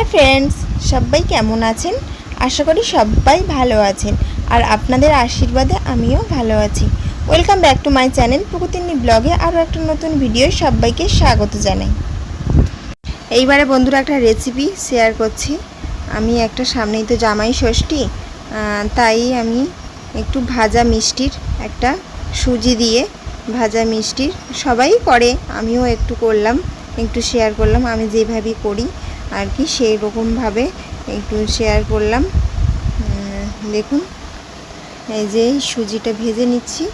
Hi friends, সবাই কেমন আছেন? আশা করি সবাই ভালো আছেন। আর আপনাদের আশীর্বাদে আমিও ভালো আছি। Welcome back to my channel প্রকৃতিনী ব্লগে আরও একটা নতুন ভিডিও সবাইকে স্বাগত জানাই। এইবারে বন্ধুরা একটা রেসিপি শেয়ার করছি। আমি একটা সামনেই তো জামাই ষষ্ঠী তাই আমি একটু ভাজা মিষ্টির একটা সুজি দিয়ে ভাজা মিষ্টির সবাই করে, আমিও একটু করলাম, একটু শেয়ার করলাম, আমি যেভাবেই করি। আর কি সেই রকমভাবে একটু শেয়ার করলাম। দেখুন, এই যে সুজিটা ভেজে নিচ্ছি।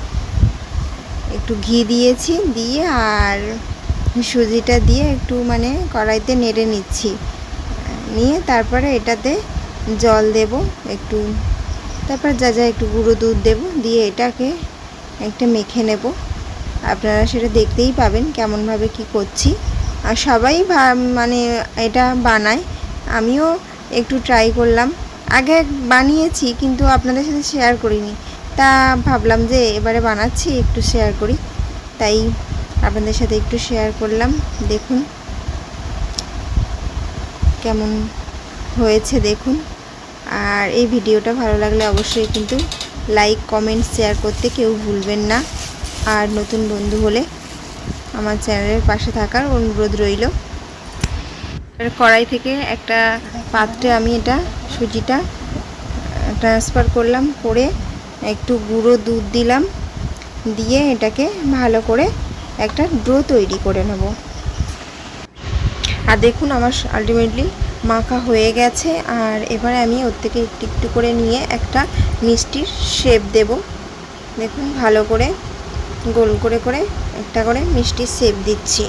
একটু ঘি দিয়েছি, দিয়ে আর সুজিটা দিয়ে একটু মানে কড়াইতে নেড়ে নিচ্ছি। নিয়ে তারপরে এটাতে জল দেব একটু। তারপর যা যা একটু গুঁড়ো দুধ দেব, দিয়ে এটাকে একটা মেখে নেব। আপনারা সেটা দেখতেই পাবেন কেমনভাবে কি করছি। আর সবাই মানে এটা বানায়। আমিও একটু ট্রাই করলাম। আগে বানিয়েছি, কিন্তু আপনাদের সাথে শেয়ার করিনি। তা ভাবলাম যে এবারে বানাচ্ছি, একটু শেয়ার করি। তাই আপনাদের সাথে একটু শেয়ার করলাম। দেখুন। কেমন হয়েছে দেখুন। আর এই ভিডিওটা ভালো লাগলে অবশ্যই কিন্তু লাইক কমেন্ট শেয়ার করতে কেউ ভুলবেন না। আর নতুন বন্ধু হলে আমার চ্যানেলের পাশে থাকার অনুরোধ রইল। কড়াই থেকে একটা পাত্রে আমি এটা সুজিটা ট্রান্সফার করলাম, করে একটু গুঁড়ো দুধ দিলাম, দিয়ে এটাকে ভালো করে একটা ড্রো তৈরি করে নেব। আর দেখুন আমার আলটিমেটলি মাখা হয়ে গেছে, আর এবারে আমি ওর থেকে একটু একটু করে নিয়ে একটা মিষ্টির শেপ দেব। দেখুন ভালো করে, গোল করে করে একটা করে মিষ্টির সেপ দিচ্ছি।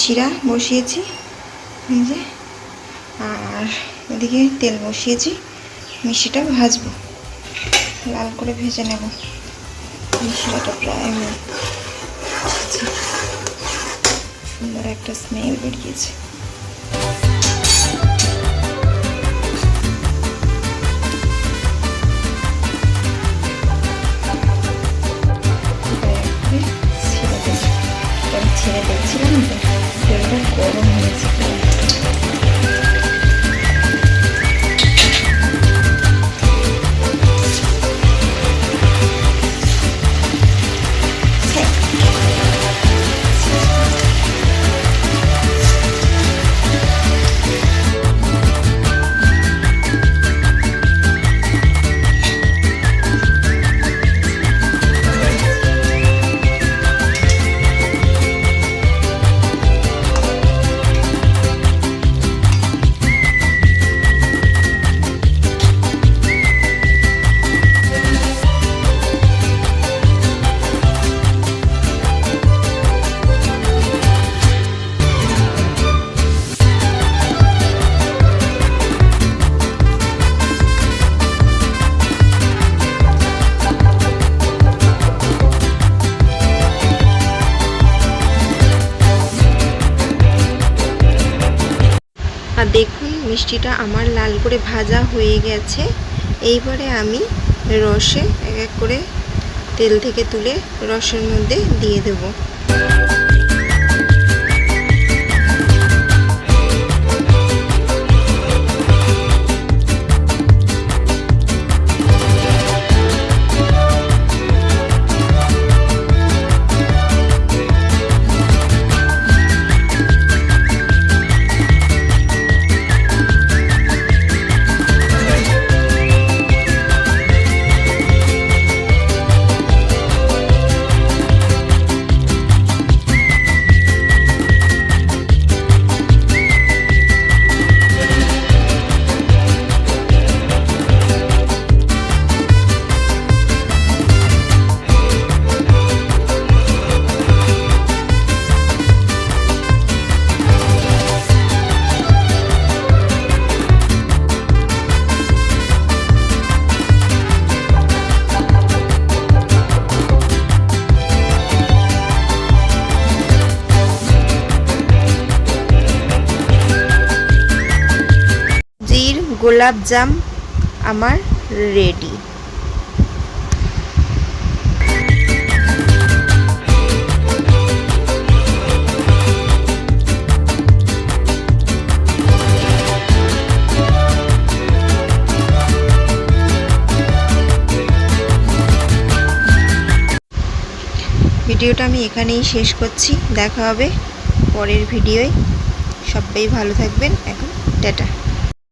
শিরা বসিয়েছি, এই যে, আর এদিকে তেল বসিয়েছি, মিষ্টিটা ভাজবো, লাল করে ভেজে নেব। মিষ্টিটা প্রায় সুন্দর একটা স্মেল বেরিয়েছে। দেখুন, মিষ্টিটা আমার লাল করে ভাজা হয়ে গেছে। এইবারে আমি রসে এক এক করে তেল থেকে তুলে রসের মধ্যে দিয়ে দেবো। গোলাপ জাম আমার রেডি। ভিডিওটা আমি এখানেই শেষ করছি। দেখা হবে পরের ভিডিওয়। সবাই ভালো থাকবেন। এখন টাটা।